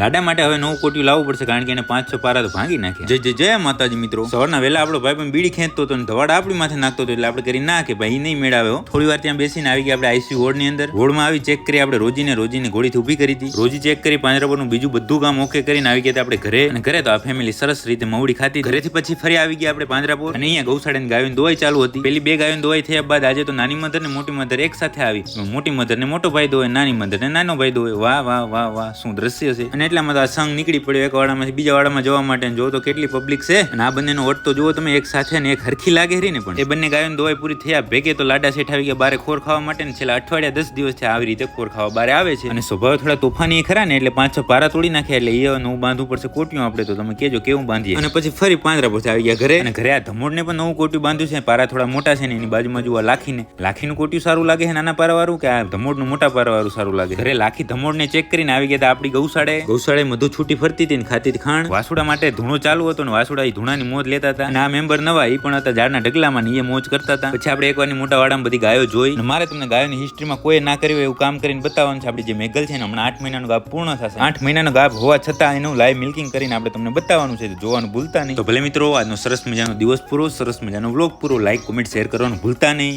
લાડા માટે હવે નવું કોટિયું લાવવું પડશે કારણ કે એને પાંચ છ પારા તો ભાંગી નાખે. જય જય જય માતાજી મિત્રો. સવારના વહેલા આપણો ભાઈ પણ બીડી ખેંચતો હતો ધવાડા આપણી માથે નાખતો હતો એટલે આપણે કરી ના કે ભાઈ નહીં મેળાવ્યો. થોડી વાર ત્યાં બેસીને આવી ગયા આપણે આઈસીયુ વોર્ડની અંદર. વોર્ડમાં આવી ચેક કરી આપણે રોજીને રોજીને ગોળીથી ઊભી કરી હતી. રોજી ચેક કરી પાંજરાપોરનું બીજું બધું કામ ઓકે કરીને આવી ગયા આપણે ઘરે. અને ઘરે તો આ ફેમિલી સરસ રીતે મવડી ખાતી. ઘરેથી પછી ફરી આવી ગયા આપણે પાંજરાપોર. અને અહીંયા ગૌશાળાની ગાયોની દોવાઈ ચાલુ હતી. પેલી બે ગાયોની દોવાઈ થયા બાદ આજે તો નાની મધર ને મોટી મધર એક સાથે આવી. મોટી મધર ને મોટો ભાઈ દોય નાની મધર ને નાનો ભાઈ દોય વાહ વાહ વાહ વાહ. શું દ્રશ્ય છે. અને એટલામાં તો આ સંઘ નીકળી પડ્યો. એક વાડામાંથી બીજા વાડામાં જવા માટે જો તો કેટલી પબ્લિક છે. અને આ બંનેનો ઓટ તો જુઓ તમે એક સાથે ને એક હરખી લાગે રહી ને પણ. એ બંને ગાયોની દવાઈ પૂરી થયા ભેગે તો લાડા શેઠ આવી ગયા બારે ખોર ખાવા માટે ને છેલ્લા અઠવાડિયા દસ દિવસથી આવી રીતે ખોર ખાવા બારે આવે છે. અને સ્વભાવ થોડા તોફાની ખરા ને એટલે પાંચ છ પારા તોડી નાખ્યા એટલે એ નવું બાંધવું પડશે કોટિયું આપણે તો. તમે કેજો કેવું બાંધીએ. અને પછી ફરી પાંદરા પછી આવી ગયા ઘરે. અને ઘરે આ ધમોડને પણ નવું કોટિયું બાંધ્યું છે. પારા થોડા મોટા છે ને એની બાજુમાં જુઓ લાખીને. લાખીનું કોટિયું સારું લાગે છે નાના પારા વાળું કે આ ધમોડનું મોટા પારા વાળું સારું લાગે? ઘરે લાખી ધમોડને ચેક કરીને આવી ગયા હતા આપણી ગૌશાળે. ગૌશાળે મધુ છૂટી ફરતી હતી ખાતી ખાણ. વાસુડા માટે ધૂણો ચાલુ હતો ને વાસુડા એ ધૂણાની મોજ લેતા હતા. અને આ મેમ્બર નવા એ પણ હતા ઝાડના ઢગલામાં ને એ મોજ કરતા હતા. પછી આપણે એકવારની મોટા વાડામાં બધી ગાયો જોઈ. મારે તમને ગાયોની હિસ્ટ્રીમાં કોઈ ના કર્યું એવું કામ કરીને બતાવવાનું છે. આપણી જે મેગલ છે ને હમણાં આઠ મહિનાનો ગાભ પૂર્ણ થશે. આઠ મહિનાનો ગાભ હોવા છતાં એનું લાઈવ મિલ્કિંગ કરીને આપણે તમને બતાવવાનું છે. જોવાનું ભૂલતા નહીં. તો ભલે મિત્રો, આજનો સરસ મજાનો દિવસ પૂરો, સરસ મજાનો વ્લોગ પૂરો. લાઈક કોમેન્ટ શેર કરવાનું ભૂલતા નહીં.